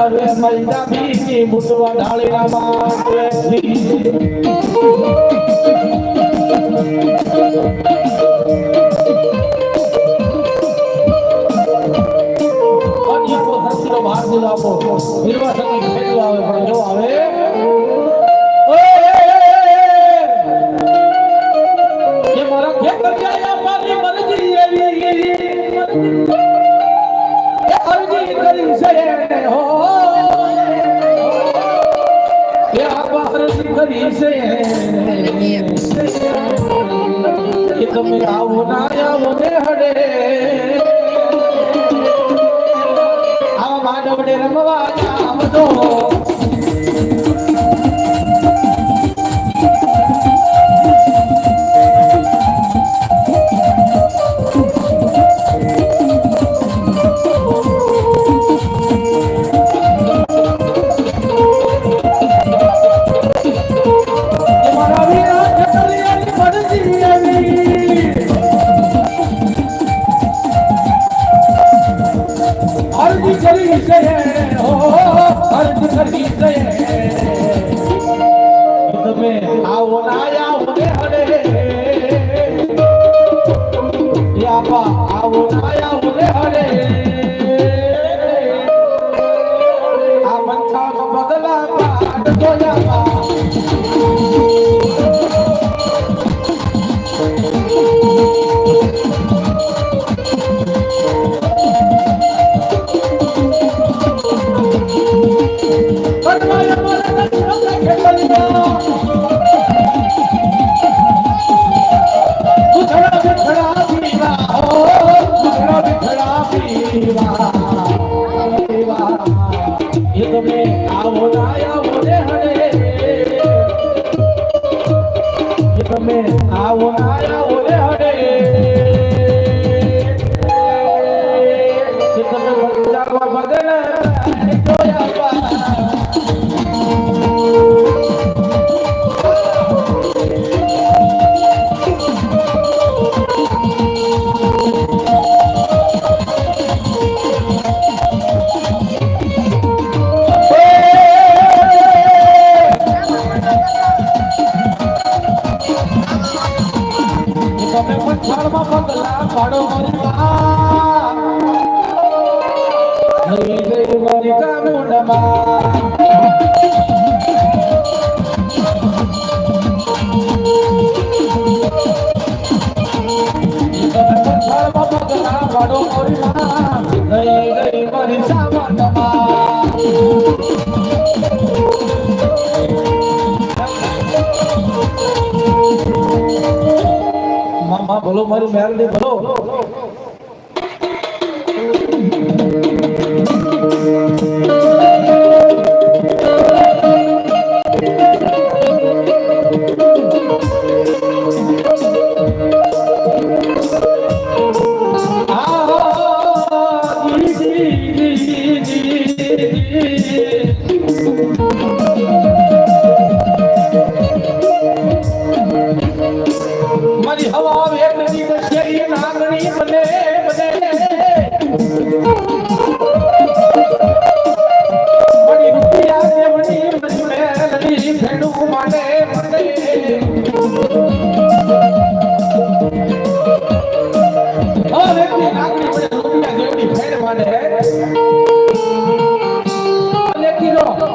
যাবে মাইদা বিজি মুতোয়া ঢালে না মাতে নির্বাচন તમે આવો ના આવો ને હડે આ માનવને રમવા જામ દો. બોલો મારું મેલ ને બોલો. મારી હવા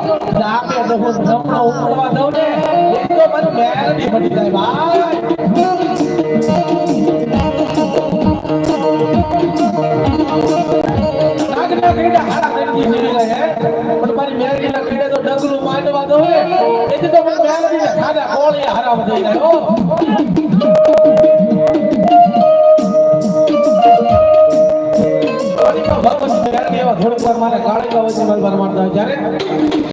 આપણે તો હું જમણો ઉપડવા દઉં ને તો મારું મેરડી બની જાય ભાઈ. મારે મારતા જ્યારે?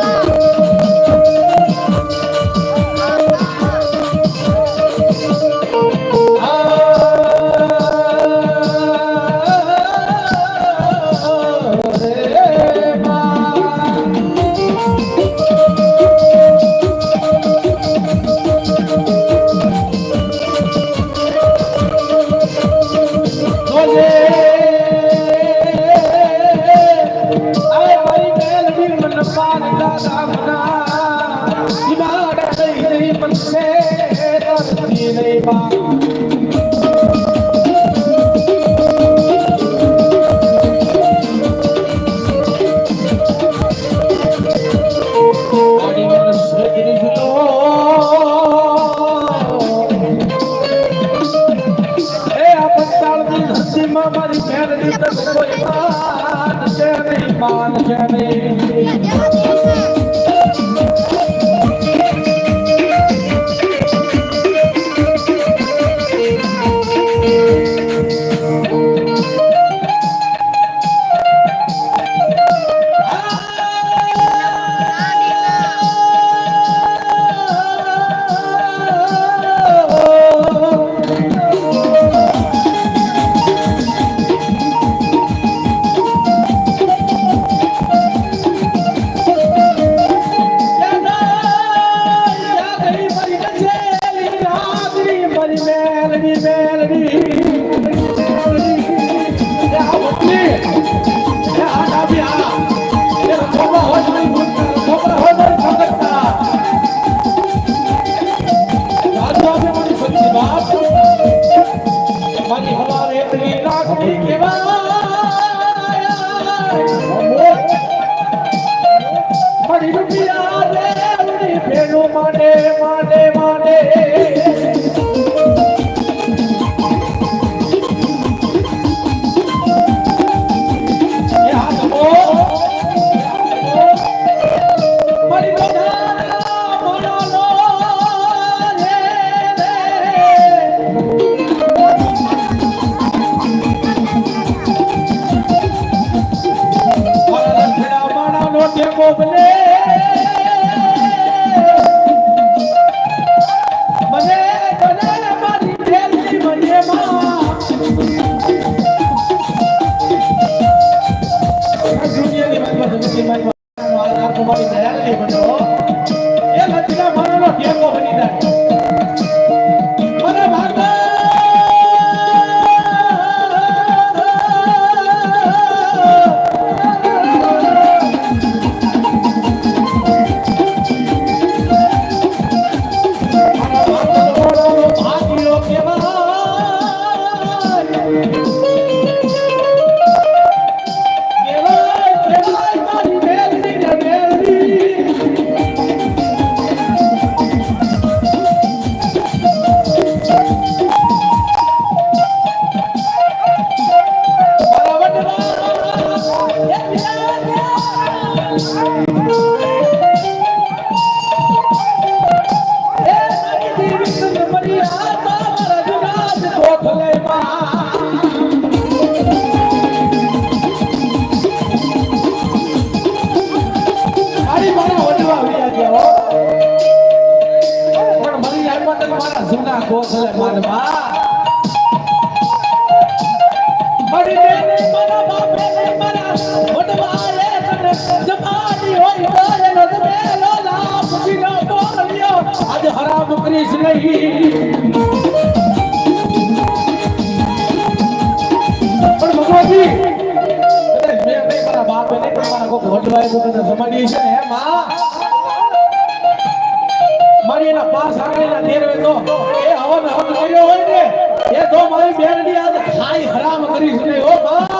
आज हरा बकरी नहीं પણ ભગવાનજી મેં કઈ મારા બાપ ને મારા કોઈ ઘોટવાય તો તને સમજી છે હે માં મારી એના પાસ આંગળીના તેરવે તો એ હવન હવન કર્યો હોય ને એ તો મારી બેનડી આજે ખાઈ હરામ કરી છે ઓ બા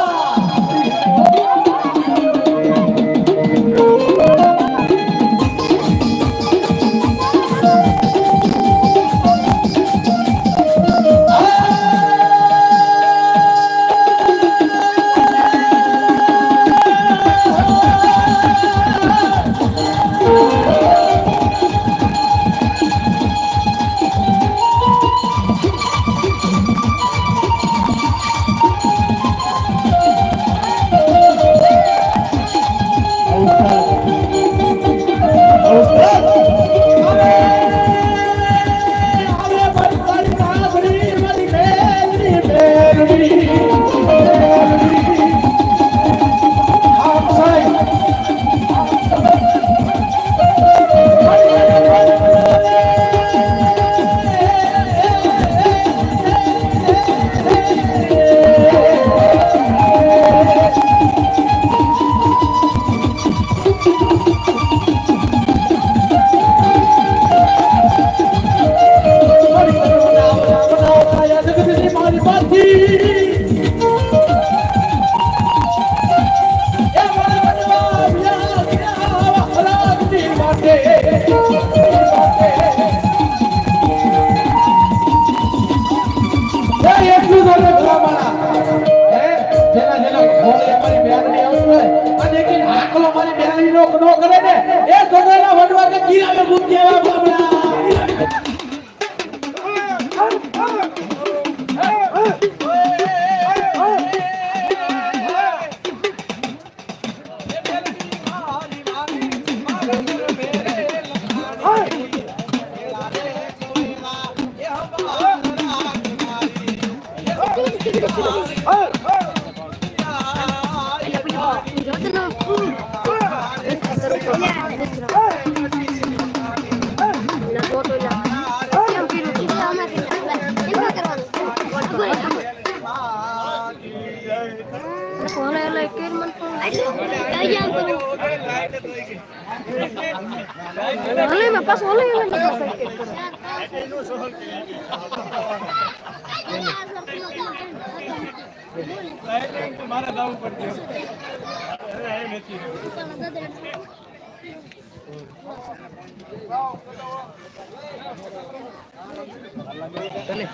કે મારી બેનની નો નો કરે ને, એ ગોગોના વડવા કે ગીરામે બુદ્ધિ આવા ભલામણા. પાછું ઓલે મે પાસ ઓલે ઓલે મારા દાવ પર દે અરે મેથી ચલે